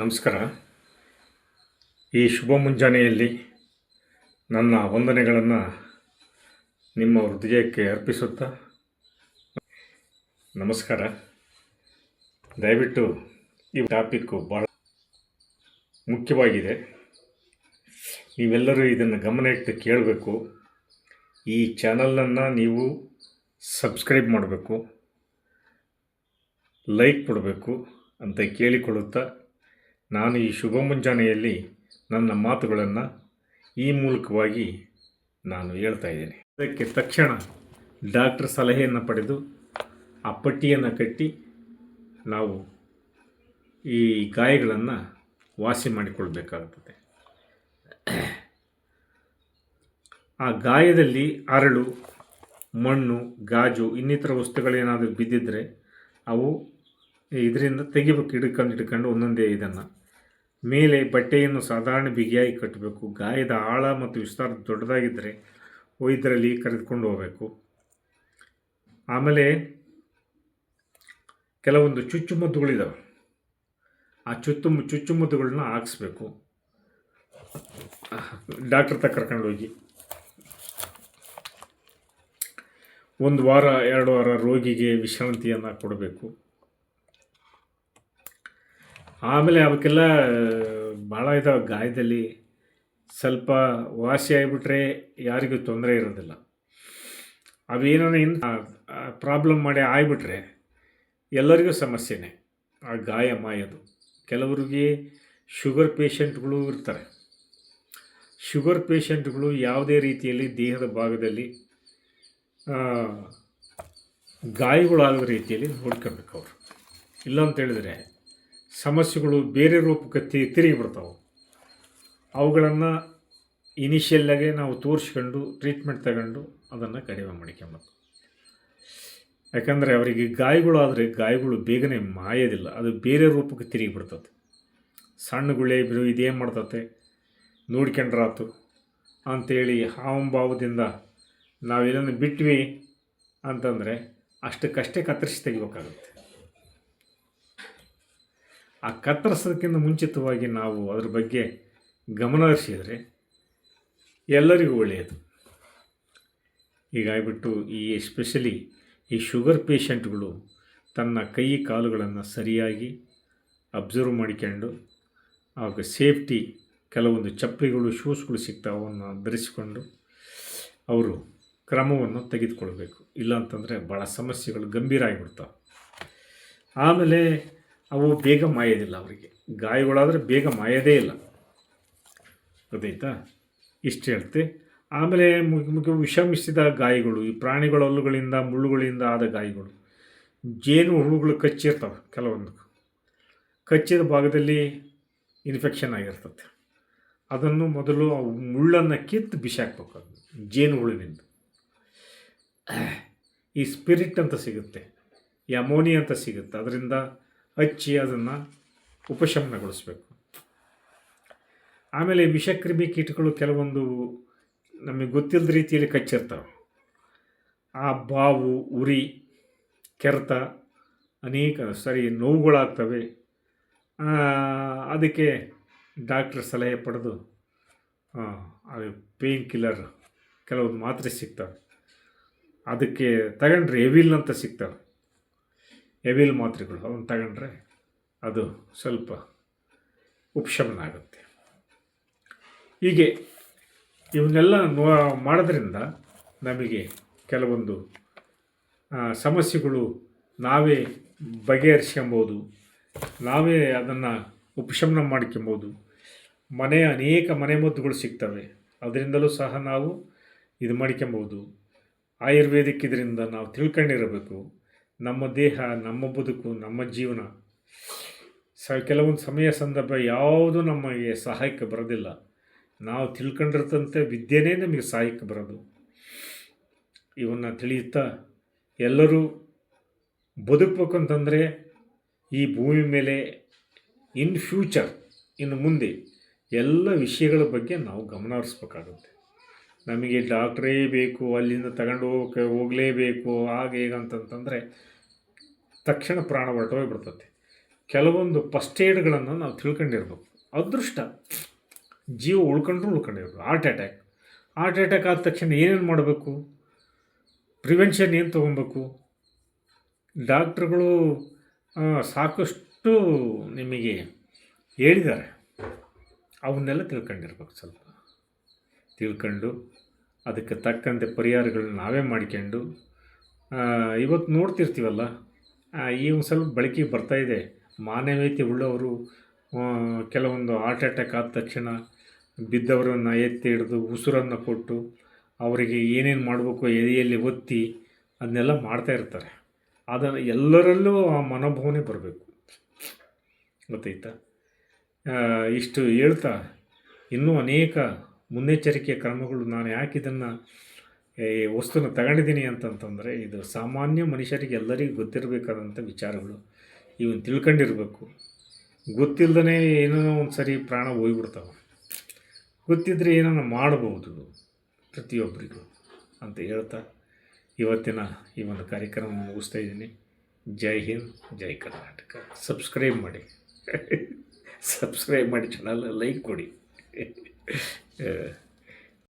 ನಮಸ್ಕಾರ. ಈ ಶುಭ ಮುಂಜಾನೆಯಲ್ಲಿ ನನ್ನ ವಂದನೆಗಳನ್ನು ನಿಮ್ಮ ಹೃದಯಕ್ಕೆ ಅರ್ಪಿಸುತ್ತಾ ನಮಸ್ಕಾರ. ದಯವಿಟ್ಟು ಈ ಟಾಪಿಕ್ಕು ಭಾಳ ಮುಖ್ಯವಾಗಿದೆ. ನೀವೆಲ್ಲರೂ ಇದನ್ನು ಗಮನ ಇಟ್ಟು ಕೇಳಬೇಕು. ಈ ಚಾನಲನ್ನು ನೀವು ಸಬ್ಸ್ಕ್ರೈಬ್ ಮಾಡಬೇಕು. ಲೈಕ್ ಕೊಡಬೇಕು ಅಂತ ಕೇಳಿಕೊಳ್ಳುತ್ತಾ ನಾನು ಈ ಶುಭ ಮುಂಜಾನೆಯಲ್ಲಿ ನನ್ನ ಮಾತುಗಳನ್ನು ಈ ಮೂಲಕವಾಗಿ ನಾನು ಹೇಳ್ತಾ ಇದ್ದೇನೆ. ಅದಕ್ಕೆ ತಕ್ಷಣ ಡಾಕ್ಟರ್ ಸಲಹೆಯನ್ನು ಪಡೆದು ಆ ಪಟ್ಟಿಯನ್ನು ಕಟ್ಟಿ ನಾವು ಈ ಗಾಯಗಳನ್ನು ವಾಸಿ ಮಾಡಿಕೊಳ್ಬೇಕಾಗುತ್ತದೆ. ಆ ಗಾಯದಲ್ಲಿ ಅರಳು, ಮಣ್ಣು, ಗಾಜು ಇನ್ನಿತರ ವಸ್ತುಗಳೇನಾದರೂ ಬಿದ್ದಿದ್ದರೆ ಅವು ಇದರಿಂದ ತೆಗಿಬೇಕು, ಹಿಡ್ಕೊಂಡು ಹಿಡ್ಕೊಂಡು ಒಂದೊಂದೇ ಇದನ್ನು. ಮೇಲೆ ಬಟ್ಟೆಯನ್ನು ಸಾಧಾರಣ ಬಿಗಿಯಾಗಿ ಕಟ್ಟಬೇಕು. ಗಾಯದ ಆಳ ಮತ್ತು ವಿಸ್ತಾರ ದೊಡ್ಡದಾಗಿದ್ದರೆ ವೈದ್ಯರಲ್ಲಿ ಕರೆದುಕೊಂಡು ಹೋಗಬೇಕು. ಆಮೇಲೆ ಕೆಲವೊಂದು ಚುಚ್ಚುಮದ್ದುಗಳಿದ್ದಾವೆ ಆ ಚುಚ್ಚು ಚುಚ್ಚುಮದ್ದುಗಳನ್ನ ಹಾಕ್ಸ್ಬೇಕು. ಡಾಕ್ಟ್ರ್ ಕರ್ಕೊಂಡು ಹೋಗಿ. ಒಂದು ವಾರ, ಎರಡು ವಾರ ರೋಗಿಗೆ ವಿಶ್ರಾಂತಿಯನ್ನು ಕೊಡಬೇಕು. ಆಮೇಲೆ ಅವಕ್ಕೆಲ್ಲ, ಭಾಳ ಇದಾವೆ ಗಾಯದಲ್ಲಿ. ಸ್ವಲ್ಪ ವಾಸಿ ಆಗಿಬಿಟ್ರೆ ಯಾರಿಗೂ ತೊಂದರೆ ಇರೋದಿಲ್ಲ. ಅವೇನೋ ಇನ್ನು ಪ್ರಾಬ್ಲಮ್ ಮಾಡಿ ಆಗಿಬಿಟ್ರೆ ಎಲ್ಲರಿಗೂ ಸಮಸ್ಯೆನೇ. ಆ ಗಾಯ ಮಾಯೋದು ಕೆಲವರಿಗೆ ಶುಗರ್ ಪೇಷಂಟ್ಗಳು ಇರ್ತಾರೆ. ಶುಗರ್ ಪೇಷಂಟ್ಗಳು ಯಾವುದೇ ರೀತಿಯಲ್ಲಿ ದೇಹದ ಭಾಗದಲ್ಲಿ ಗಾಯಗಳಾಗೋ ರೀತಿಯಲ್ಲಿ ನೋಡ್ಕೊಬೇಕು ಅವರು. ಇಲ್ಲ ಅಂತ ಹೇಳಿದ್ರೆ ಸಮಸ್ಯೆಗಳು ಬೇರೆ ರೂಪಕ್ಕೆ ತಿ, ತಿರುಗಿ ಬಿಡ್ತಾವೆ ಅವುಗಳನ್ನು ಇನಿಷಿಯಲ್ಲಾಗೆ ನಾವು ತೋರಿಸ್ಕೊಂಡು ಟ್ರೀಟ್ಮೆಂಟ್ ತಗೊಂಡು ಅದನ್ನು ಕಡಿಮೆ ಮಾಡ್ಕೊಂಬತ್ತು ಯಾಕಂದರೆ ಅವರಿಗೆ ಗಾಯಗಳಾದರೆ ಗಾಯಗಳು ಬೇಗನೆ ಮಾಯೋದಿಲ್ಲ. ಅದು ಬೇರೆ ರೂಪಕ್ಕೆ ತಿರುಗಿ ಬಿಡ್ತದೆ ಸಣ್ಣ ಗುಳೆ ಬಿರು ಇದೇನು ಮಾಡ್ತತೆ. ನೋಡ್ಕೊಂಡ್ರಾತು. ಅಂಥೇಳಿ ಹಾವಂಭಾವದಿಂದ ನಾವೇನನ್ನು ಬಿಟ್ವಿ ಅಂತಂದರೆ ಅಷ್ಟಕ್ಕಷ್ಟೇ ಕತ್ತರಿಸಿ ತೆಗಿಬೇಕಾಗುತ್ತೆ. ಆ ಕತ್ತರಿಸೋದಕ್ಕಿಂತ ಮುಂಚಿತವಾಗಿ ನಾವು ಅದ್ರ ಬಗ್ಗೆ ಗಮನ ಹರಿಸಿದರೆ ಎಲ್ಲರಿಗೂ ಒಳ್ಳೆಯದು. ಹೀಗಾಗಿಬಿಟ್ಟು ಈ ಎಸ್ಪೆಷಲಿ ಈ ಶುಗರ್ ಪೇಷಂಟ್ಗಳು ತನ್ನ ಕೈ ಕಾಲುಗಳನ್ನು ಸರಿಯಾಗಿ ಅಬ್ಸರ್ವ್ ಮಾಡಿಕೊಂಡು ಆವಾಗ ಸೇಫ್ಟಿ ಕೆಲವೊಂದು ಚಪ್ಪಲಿಗಳು ಶೂಸ್ಗಳು ಸಿಗ್ತಾವೆ ಅವನ್ನ ಧರಿಸಿಕೊಂಡು ಅವರು ಕ್ರಮವನ್ನು ತೆಗೆದುಕೊಳ್ಬೇಕು. ಇಲ್ಲಾಂತಂದರೆ ಭಾಳ ಸಮಸ್ಯೆಗಳು ಗಂಭೀರ ಆಗಿಬಿಡ್ತಾವೆ. ಆಮೇಲೆ ಅವು ಬೇಗ ಮಾಯೋದಿಲ್ಲ ಅವರಿಗೆ. ಗಾಯಗಳಾದರೆ ಬೇಗ ಮಾಯೋದೇ ಇಲ್ಲ. ಗೊತ್ತಾಯ್ತಾ ಇಷ್ಟು ಹೇಳ್ತೆ. ಆಮೇಲೆ ಮುಖ್ಯ ವಿಷಮಿಸಿದ ಗಾಯಗಳು, ಈ ಪ್ರಾಣಿಗಳ ಹಲ್ಲುಗಳಿಂದ, ಮುಳ್ಳುಗಳಿಂದ ಆದ ಗಾಯಗಳು. ಜೇನು ಹುಳುಗಳು ಕಚ್ಚಿರ್ತವೆ ಕೆಲವೊಂದು ಕಚ್ಚಿದ ಭಾಗದಲ್ಲಿ ಇನ್ಫೆಕ್ಷನ್ ಆಗಿರ್ತದೆ ಅದನ್ನು ಮೊದಲು ಅವು ಮುಳ್ಳನ್ನು ಕಿತ್ತು ಬಿಸಾಕ್ಬೇಕು ಅದು ಜೇನು ಹುಳುವಿಂದ. ಈ ಸ್ಪಿರಿಟ್ ಅಂತ ಸಿಗುತ್ತೆ, ಈ ಅಂತ ಸಿಗುತ್ತೆ. ಅದರಿಂದ ಹಚ್ಚಿ ಅದನ್ನು ಉಪಶಮನಗೊಳಿಸ್ಬೇಕು. ಆಮೇಲೆ ವಿಷಕ್ರಿಮಿ ಕೀಟಗಳು ಕೆಲವೊಂದು ನಮಗೆ ಗೊತ್ತಿಲ್ಲದ ರೀತಿಯಲ್ಲಿ ಕಚ್ಚಿರ್ತವೆ. ಆ ಬಾವು, ಉರಿ, ಕೆರೆತ ಅನೇಕ ಸರಿ ನೋವುಗಳಾಗ್ತವೆ. ಅದಕ್ಕೆ ಡಾಕ್ಟ್ರ್ ಸಲಹೆ ಪಡೆದು ಪೇಯ್ನ್ ಕಿಲ್ಲರ್ ಕೆಲವೊಂದು ಮಾತ್ರೆ ಸಿಗ್ತವೆ. ಅದಕ್ಕೆ ತಗೊಂಡ್ರೆ ಎವಿಲ್ ಅಂತ ಸಿಗ್ತವೆ. ಎವಿಲ್ ಮಾತ್ರೆಗಳು ಅವನ್ನ ತಗೊಂಡ್ರೆ ಅದು ಸ್ವಲ್ಪ ಉಪಶಮನ ಆಗುತ್ತೆ ಹೀಗೆ ಇವನ್ನೆಲ್ಲ ನೋ, ಮಾಡೋದ್ರಿಂದ ನಮಗೆ ಕೆಲವೊಂದು ಸಮಸ್ಯೆಗಳು ನಾವೇ ಬಗೆಹರಿಸ್ಕೊಬೋದು, ನಾವೇ ಅದನ್ನು ಉಪಶಮನ ಮಾಡ್ಕೊಬೋದು ಮನೆಯ ಅನೇಕ ಮನೆಮದ್ದುಗಳು ಸಿಗ್ತವೆ. ಅದರಿಂದಲೂ ಸಹ ನಾವು ಇದು ಮಾಡ್ಕೊಬೋದು. ಆಯುರ್ವೇದಿಕ್ ಇದರಿಂದ ನಾವು ತಿಳ್ಕೊಂಡಿರಬೇಕು. ನಮ್ಮ ದೇಹ, ನಮ್ಮ ಬದುಕು, ನಮ್ಮ ಜೀವನ. ಸ, ಕೆಲವೊಂದು ಸಮಯ ಸಂದರ್ಭ ಯಾವುದು ನಮಗೆ ಸಹಾಯಕ್ಕೆ ಬರೋದಿಲ್ಲ. ನಾವು ತಿಳ್ಕೊಂಡಿರ್ತಂತೆ ವಿದ್ಯೆನೇ ನಮಗೆ ಸಹಾಯಕ್ಕೆ ಬರೋದು. ಇವನ್ನು ತಿಳಿಯುತ್ತಾ, ಎಲ್ಲರೂ ಬದುಕಬೇಕು ಅಂತಂದರೆ ಈ ಭೂಮಿ ಮೇಲೆ, ಇನ್ ಫ್ಯೂಚರ್, ಇನ್ನು ಮುಂದೆ ಎಲ್ಲ ವಿಷಯಗಳ ಬಗ್ಗೆ ನಾವು ಗಮನ ಹರಿಸ್ಬೇಕಾಗುತ್ತೆ. ನಮಗೆ ಡಾಕ್ಟ್ರೇ ಬೇಕು, ಅಲ್ಲಿಂದ ತಗೊಂಡು ಹೋಗಕ್ಕೆ ಹೋಗಲೇಬೇಕು, ಹಾಗೆ ಹೇಗಂತಂತಂದರೆ ತಕ್ಷಣ ಪ್ರಾಣ ಹೊರಟೋಗಿ ಬಿಡ್ತದೆ ಕೆಲವೊಂದು ಫಸ್ಟ್ ಏಡ್ಗಳನ್ನು ನಾವು ತಿಳ್ಕೊಂಡಿರ್ಬೇಕು. ಅದೃಷ್ಟ, ಜೀವ ಉಳ್ಕೊಂಡ್ರು ಉಳ್ಕೊಂಡಿರ್ಬೇಕು. ಹಾರ್ಟ್ ಅಟ್ಯಾಕ್ ಹಾರ್ಟ್ ಅಟ್ಯಾಕ್ ಆದ ತಕ್ಷಣ ಏನೇನು ಮಾಡಬೇಕು? ಪ್ರಿವೆನ್ಷನ್ ಏನು ತೊಗೊಬೇಕು? ಡಾಕ್ಟ್ರುಗಳು ಸಾಕಷ್ಟು ನಿಮಗೆ ಹೇಳಿದ್ದಾರೆ. ಅವನ್ನೆಲ್ಲ ತಿಳ್ಕೊಂಡಿರ್ಬೇಕು ಸ್ವಲ್ಪ. ತಿಳ್ಕೊಂಡು ಅದಕ್ಕೆ ತಕ್ಕಂತೆ ಪರಿಹಾರಗಳನ್ನ ನಾವೇ ಮಾಡಿಕೊಂಡು ಇವತ್ತು ನೋಡ್ತಿರ್ತೀವಲ್ಲ ಈ ಒಂದು ಸ್ವಲ್ಪ ಬಳಕೆಗೆ ಬರ್ತಾ ಇದೆ. ಮಾನವೀಯತೆ ಉಳ್ಳವರು ಕೆಲವೊಂದು ಹಾರ್ಟ್ ಅಟ್ಯಾಕ್ ಆದ ತಕ್ಷಣ ಬಿದ್ದವರನ್ನು ಎತ್ತಿ ಹಿಡಿದು ಉಸಿರನ್ನು ಕೊಟ್ಟು ಅವರಿಗೆ ಏನೇನು ಮಾಡಬೇಕು, ಎದೆಯಲ್ಲಿ ಒತ್ತಿ ಅದನ್ನೆಲ್ಲ ಮಾಡ್ತಾ ಇರ್ತಾರೆ. ಅದನ್ನು ಎಲ್ಲರಲ್ಲೂ ಆ ಮನೋಭಾವನೆ ಬರಬೇಕು. ಗೊತ್ತಾಯ್ತಾ? ಇಷ್ಟು ಹೇಳ್ತಾ ಇನ್ನೂ ಅನೇಕ ಮುನ್ನೆಚ್ಚರಿಕೆಯ ಕ್ರಮಗಳು ನಾನು ಯಾಕೆ ಇದನ್ನು ಈ ವಸ್ತುನ ತಗೊಂಡಿದ್ದೀನಿ ಅಂತಂತಂದರೆ, ಇದು ಸಾಮಾನ್ಯ ಮನುಷ್ಯರಿಗೆ ಎಲ್ಲರಿಗೂ ಗೊತ್ತಿರಬೇಕಾದಂಥ ವಿಚಾರಗಳು. ಇವನ್ ತಿಳ್ಕೊಂಡಿರ್ಬೇಕು. ಗೊತ್ತಿಲ್ಲದೇ ಏನೋ ಒಂದು ಸರಿ ಪ್ರಾಣ ಹೋಗ್ಬಿಡ್ತಾವೆ. ಗೊತ್ತಿದ್ದರೆ ಏನೋ ಮಾಡಬಹುದು ಪ್ರತಿಯೊಬ್ಬರಿಗೂ ಅಂತ ಹೇಳ್ತಾ ಇವತ್ತಿನ ಈ ಒಂದು ಕಾರ್ಯಕ್ರಮ ಮುಗಿಸ್ತಾ ಇದ್ದೀನಿ. ಜೈ ಹಿಂದ್, ಜೈ ಕರ್ನಾಟಕ. ಸಬ್ಸ್ಕ್ರೈಬ್ ಮಾಡಿ. ಸಬ್ಸ್ಕ್ರೈಬ್ ಮಾಡಿ ಚಾನಲ್ ಲೈಕ್ ಕೊಡಿ. ಆ,